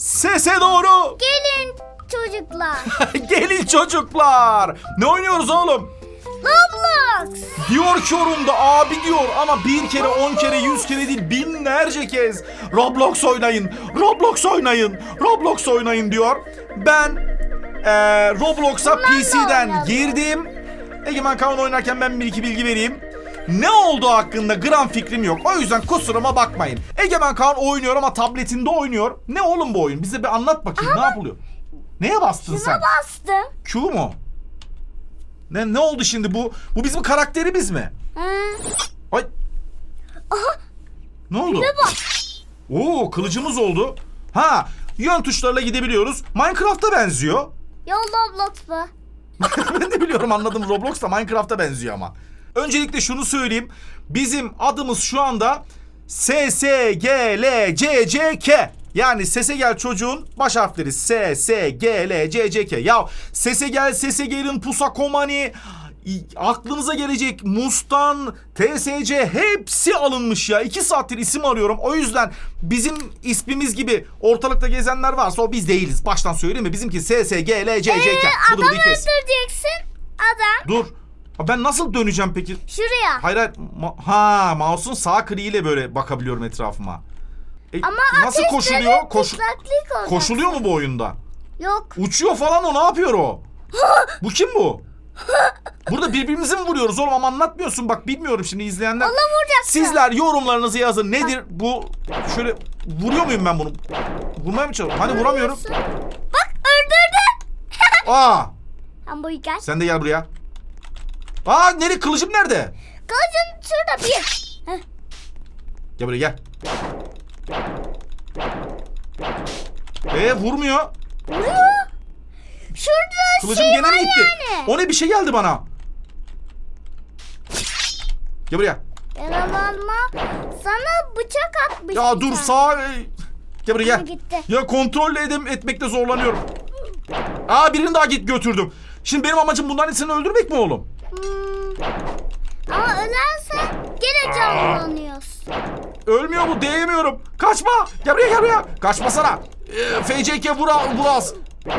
Sese doğru. Gelin çocuklar. Gelin çocuklar. Ne oynuyoruz oğlum? Roblox. Diyor ki yorumda abi diyor ama bir kere on kere yüz kere değil binlerce kez Roblox oynayın Roblox oynayın Roblox oynayın diyor. Ben eee, Roblox'a PC'den girdim. Egemen Kaan oynarken ben bir iki bilgi vereyim. Ne olduğu hakkında gram fikrim yok. O yüzden kusuruma bakmayın. Egemen Kaan oynuyor ama tabletinde oynuyor. Ne oğlum bu oyun? Bize bir anlat bakayım ne yapılıyor? Neye bastın sen? Şuna bastım. Q mu? Ne ne oldu şimdi bu? Bu bizim karakterimiz mi? Hı. Ay. Ne oldu? bak. Oo kılıcımız oldu. Ha yön tuşlarıyla gidebiliyoruz. Minecraft'a benziyor. Ya Roblox mu? ben de biliyorum anladım Roblox da Minecraft'a benziyor ama. Öncelikle şunu söyleyeyim. Bizim adımız şu anda SSGLCCK. Yani sese gel çocuğun baş harfleri S, S, G, L, C, C, K. Ya sese gel, sese gelin, pusa komani, aklınıza gelecek Mustan, TSC hepsi alınmış ya. İki saattir isim arıyorum. O yüzden bizim ismimiz gibi ortalıkta gezenler varsa o biz değiliz. Baştan söyleyeyim mi? Bizimki S, S, G, L, C, C, K. Ee, adam öldüreceksin. Adam. Dur. Ha, Ben nasıl döneceğim peki? Şuraya. Hayır hayır. Ma- ha mouse'un sağ kliğiyle böyle bakabiliyorum etrafıma. E, Ama nasıl ateşleri koşuluyor? Koş, olacak. koşuluyor mu bu oyunda? Yok. Uçuyor falan o ne yapıyor o? bu kim bu? Burada birbirimizi mi vuruyoruz oğlum ama anlatmıyorsun bak bilmiyorum şimdi izleyenler. Allah vuracaksın. Sizler yorumlarınızı yazın. Nedir bu? Şöyle vuruyor muyum ben bunu? Vurmaya mı çalışıyorum? Hani vuramıyorum. Bak öldürdü. Aa! Hamburger. Sen de gel buraya. Aa nereye kılıcım nerede? Kılıcın şurada bir. Heh. Gel buraya gel. Ee vurmuyor. Vuruyor. Şurada Kılıcım şey gene var mi gitti? yani. O ne bir şey geldi bana. Gel buraya. Yaralanma. Sana bıçak atmış. Ya bir dur tane. sağ. Gel buraya gel. gitti. Ya kontrol edem etmekte zorlanıyorum. Aa birini daha git götürdüm. Şimdi benim amacım bunların hepsini öldürmek mi oğlum? Hmm. Ama ölersen gene canlanıyorsun. Ölmüyor bu değemiyorum. Kaçma. Gel buraya gel buraya. Kaçmasana. Ee, FCK vura, vuraz.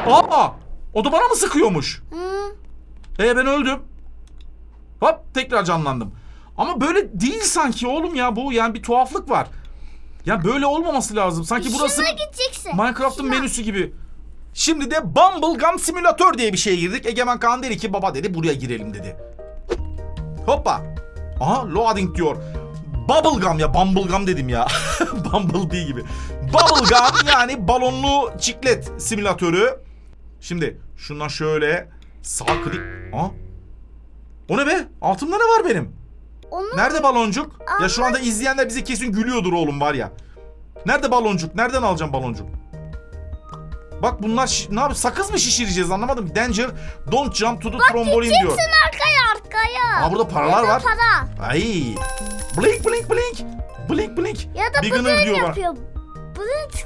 Aa o da bana mı sıkıyormuş? Hı. E ben öldüm. Hop tekrar canlandım. Ama böyle değil sanki oğlum ya bu yani bir tuhaflık var. Ya böyle olmaması lazım. Sanki burası gideceksin. Minecraft'ın Şuna. menüsü gibi. Şimdi de Bubblegum Simulator diye bir şeye girdik. Egemen Kaan dedi ki baba dedi buraya girelim dedi. Hoppa. Aha loading diyor. Bubblegum ya Bubblegum dedim ya. Bumblebee gibi. Bubblegum yani balonlu çiklet simülatörü. Şimdi şundan şöyle sağ klik. Aa. O ne be? Altımda ne var benim? Onu Nerede baloncuk? Ya şu anda izleyenler bizi kesin gülüyordur oğlum var ya. Nerede baloncuk? Nereden alacağım baloncuk? Bak bunlar ne yapıyor? Sakız mı şişireceğiz anlamadım. Danger, don't jump to the trampoline diyor. gideceksin arkaya arkaya. Aa burada paralar var. para. Ay. Blink blink blink. Blink blink. Ya da Beginner diyor bana. yapıyor. Blink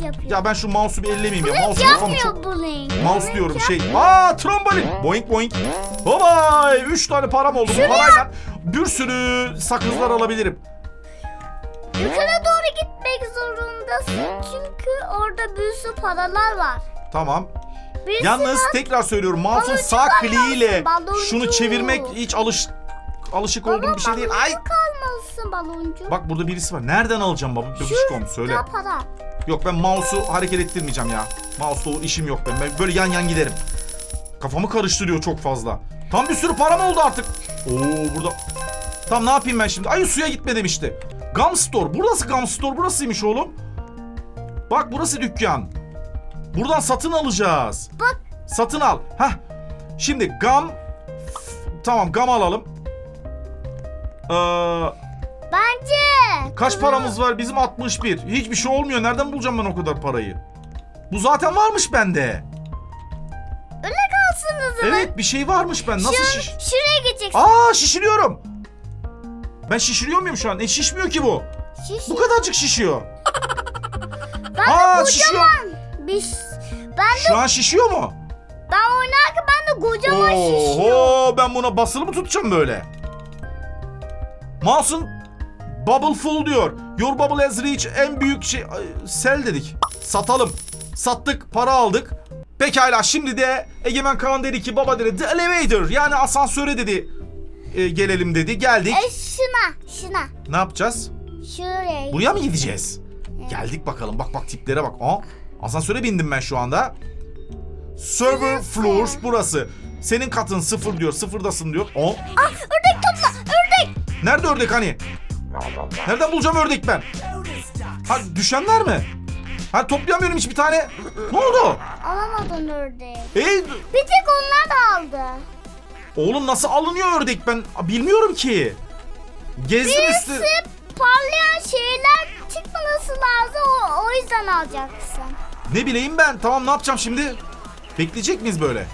yapıyor. Ya ben şu mouse'u bir ellemeyeyim ya. Mouse kafamı çok... yapmıyor blink. Mouse diyorum şey. Aa trambolin. Boink boink. Babay. Üç tane param oldu. Bu parayla bir sürü sakızlar alabilirim. Yukarı doğru zorundasın. Çünkü orada bir sürü paralar var. Tamam. Birisi Yalnız var. tekrar söylüyorum Baloncuk sağ kliğiyle baloncuk. şunu çevirmek hiç alış alışık olduğum bir şey değil. Ay baloncuk almalısın baloncuk. bak burada birisi var. Nereden alacağım baba bebişkom söyle. Daha para. Yok ben mouse'u hareket ettirmeyeceğim ya. Mouse'la işim yok benim. Ben böyle yan yan giderim. Kafamı karıştırıyor çok fazla. Tam bir sürü param oldu artık. Oo burada. Tam ne yapayım ben şimdi? Ay suya gitme demişti. Gum Store. Burası Gum Store. Burasıymış oğlum. Bak burası dükkan. Buradan satın alacağız. Bak. Satın al. Heh. Şimdi gum. Tamam gum alalım. Ee, Bence. kaç paramız var? Bizim 61. Hiçbir şey olmuyor. Nereden bulacağım ben o kadar parayı? Bu zaten varmış bende. Öyle kalsın o zaman. Evet bir şey varmış ben. Nasıl şiş... Şuraya gideceksin. Aa şişiriyorum. Ben şişiriyor muyum şu an? E şişmiyor ki bu. Şiş. Bu kadarcık şişiyor. Ben Aa de şişiyor. kocaman. Bir, ben de Şu an şişiyor mu? ben oynarken ben de kocaman şişiyor. Oho ben buna basılı mı tutacağım böyle? Mouse'un bubble full diyor. Your bubble has reached en büyük şey... Ay, Sel dedik. Satalım. Sattık, para aldık. Pekala şimdi de Egemen Kaan dedi ki baba dedi the elevator yani asansöre dedi e, gelelim dedi. Geldik. E şuna, şuna. Ne yapacağız? Şuraya. Buraya mı gideceğiz? Geldik bakalım. Bak bak tiplere bak. Aa, asansöre bindim ben şu anda. Server floors burası. Senin katın sıfır diyor. Sıfırdasın diyor. Aa, Ah ördek topla, ördek. nerede ördek hani? Nereden bulacağım ördek ben? Ha düşenler mi? Ha toplayamıyorum hiçbir tane. Ne oldu? Alamadın ördeği. Ey, Bir tek onlar da aldı. oğlum nasıl alınıyor ördek ben bilmiyorum ki. Gezdim üstü. Birisi parlayan şeyler çıkması yüzden alacaksın. Ne bileyim ben. Tamam ne yapacağım şimdi? Bekleyecek miyiz böyle?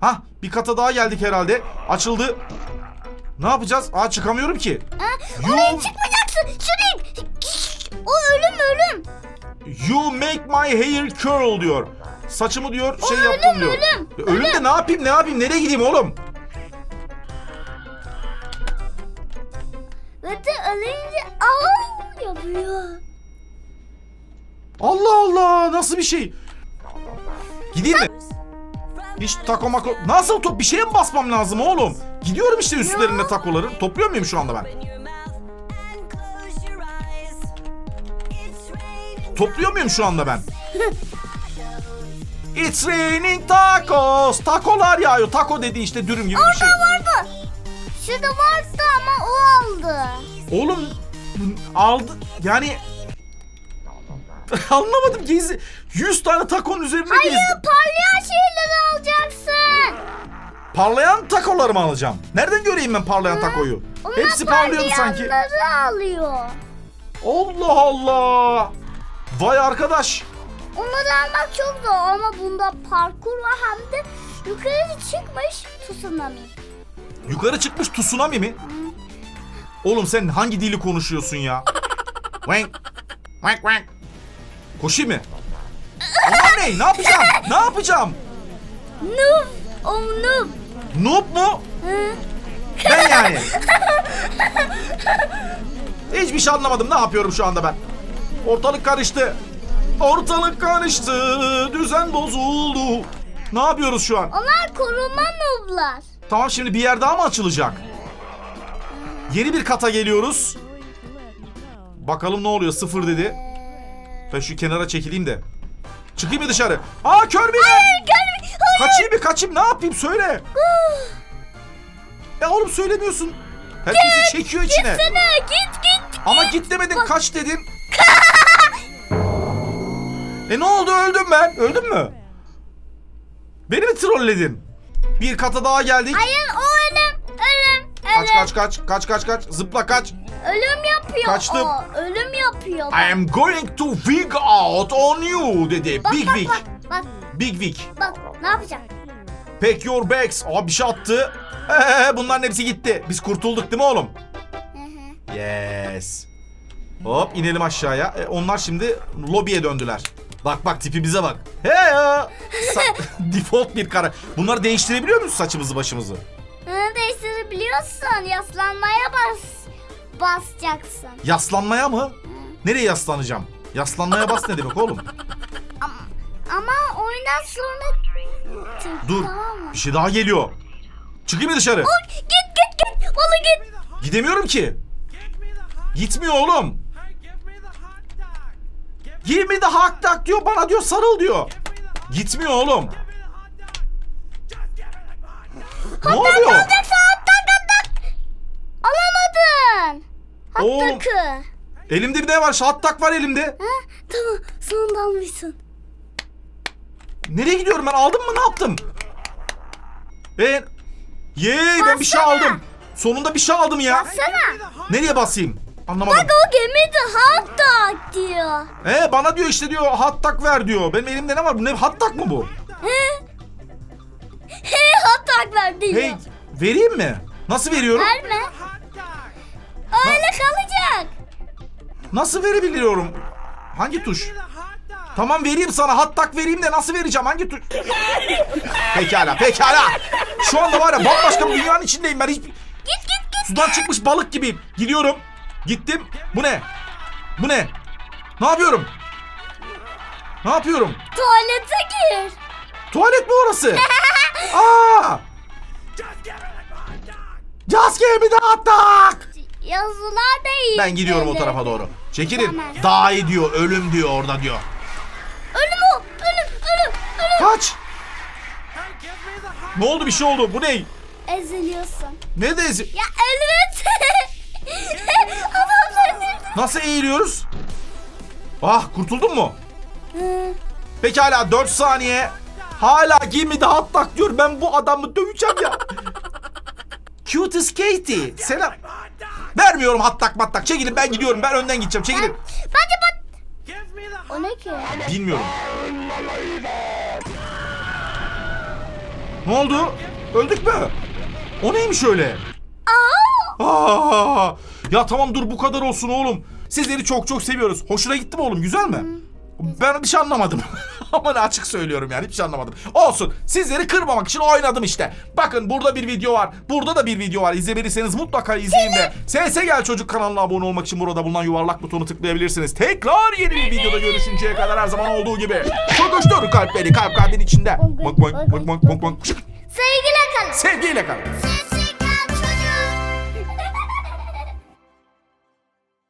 Hah bir kata daha geldik herhalde. Açıldı. Ne yapacağız? Aa çıkamıyorum ki. Ha? Oraya çıkmayacaksın. Şuraya. O ölüm ölüm. You make my hair curl diyor. Saçımı diyor şey ölüm, yaptım diyor. ölüm, Ya ölüm de ne yapayım ne yapayım nereye gideyim oğlum? Zaten ölünce aa yapıyor. Allah Allah nasıl bir şey? Gideyim mi? Hiç tako mako... Nasıl top? Bir şeye mi basmam lazım oğlum? Gidiyorum işte üstlerinde takoların. Topluyor muyum şu anda ben? Topluyor muyum şu anda ben? It's raining tacos. Takolar yağıyor. Taco dedi işte dürüm gibi bir şey. Vardı. Şurada vardı ama o aldı. Oğlum aldı yani anlamadım gezi 100 tane takonun üzerine Hayır gezdim. parlayan şeyleri alacaksın. Parlayan takoları mı alacağım? Nereden göreyim ben parlayan takoyu? Onlar Hepsi parlıyordu sanki. parlayanları alıyor. Allah Allah. Vay arkadaş. Onları almak çok zor ama bunda parkur var hem de yukarı çıkmış tsunami. Yukarı çıkmış tsunami mi? Oğlum sen hangi dili konuşuyorsun ya? Wank. Wank wank. Koşayım mı? Ama ne? Ne yapacağım? Ne yapacağım? Noob. O noob. Noob mu? Hı. Ben yani. Hiçbir şey anlamadım. Ne yapıyorum şu anda ben? Ortalık karıştı. Ortalık karıştı. Düzen bozuldu. Ne yapıyoruz şu an? Onlar koruma nooblar. Tamam şimdi bir yer daha mı açılacak? Yeni bir kata geliyoruz. Bakalım ne oluyor? Sıfır dedi. Ben şu kenara çekileyim de. Çıkayım mı dışarı? Aa kör. Gel. Hayır. Kaçayım mı kaçayım ne yapayım söyle. Ya oğlum söylemiyorsun. Herkesi çekiyor içine. Gitsene git git. Ama git demedin kaç dedin. e ne oldu öldüm ben. Öldüm mü? Beni mi trolledin? Bir kata daha geldik. Hayır o ölüm. Ölüm. Ölüm. Kaç kaç kaç kaç kaç kaç zıpla kaç. Ölüm yapıyor Kaçtım. o. Ölüm yapıyor. I am going to wig out on you dedi. Bak Big bak Vic. bak. Bak Big Vic. bak ne yapacak? Pack your bags. Aa bir şey attı. Ee, bunların hepsi gitti. Biz kurtulduk değil mi oğlum? Hı hı. Yes. Hop inelim aşağıya. E, onlar şimdi lobiye döndüler. Bak bak tipimize bak. He ya. Sa- Default bir kara. Bunları değiştirebiliyor muyuz saçımızı başımızı? Hı, değiştirebiliyorsun. Yaslanmaya bas. Basacaksın. Yaslanmaya mı? Nereye yaslanacağım? Yaslanmaya bas ne demek oğlum? Ama, oyundan sonra... Dur. Tamam mı? Bir şey daha geliyor. Çıkayım mı dışarı? Git git git. Vallahi git. Gidemiyorum ki. Gitmiyor oğlum. Give me the hot dog diyor bana diyor sarıl diyor. Gitmiyor oğlum. Ne oluyor? Alacaksın Oğlum. Elimde bir ne var? Hot dog var elimde. Ha, tamam sonunda almışsın. Nereye gidiyorum ben? Aldım mı? Ne yaptım? Ben... Yey ben bir şey Bassana. aldım. Sonunda bir şey aldım ya. Sana. Nereye basayım? Anlamadım. Bak o gemide hattak diyor. He bana diyor işte diyor hot dog ver diyor. Benim elimde ne var? Bu ne hot dog mu bu? He. He hattak ver diyor. Hey vereyim mi? Nasıl veriyorum? Verme. Nasıl verebiliyorum? Hangi tuş? Tamam vereyim sana hot dog vereyim de nasıl vereceğim hangi tuş? pekala pekala. Şu anda var ya bambaşka bir dünyanın içindeyim ben hiç... Git git git. Sudan çıkmış balık gibiyim. Gidiyorum. Gittim. Bu ne? Bu ne? Ne yapıyorum? Ne yapıyorum? Tuvalete gir. Tuvalet mi orası? Aa! Just give me the hot dog! Yazılar iyi. Ben gidiyorum o tarafa doğru. Çekilin. Daha iyi diyor. Ölüm diyor orada diyor. Ölüm o. Ölüm. Ölüm. Ölüm. Kaç. Ne oldu bir şey oldu. Bu ne? Eziliyorsun. Ne dezi? Ya evet. Adamlar Nasıl eğiliyoruz? Ah kurtuldun mu? Hı. Pekala 4 saniye. Hala the hot dog diyor. Ben bu adamı döveceğim ya. Cutest Katie. Selam. Vermiyorum hattak mattak. Çekilin ben gidiyorum. Ben önden gideceğim. Çekilin. Bence bak. O ne ki? Bilmiyorum. Ne oldu? Öldük mü? O neymiş öyle? Aa! Aa! Ya tamam dur bu kadar olsun oğlum. Sizleri çok çok seviyoruz. Hoşuna gitti mi oğlum? Güzel mi? Ben bir şey anlamadım. Ama ne açık söylüyorum yani hiçbir şey anlamadım. Olsun. Sizleri kırmamak için oynadım işte. Bakın burada bir video var. Burada da bir video var. İzlemediyseniz mutlaka izleyin ve SS Gel Çocuk kanalına abone olmak için burada bulunan yuvarlak butonu tıklayabilirsiniz. Tekrar yeni bir videoda görüşünceye kadar her zaman olduğu gibi. Kokuştur kalpleri kalp kalbin içinde. Bak bak bak bak bak bak. Sevgiyle kalın. Sevgiyle kalın.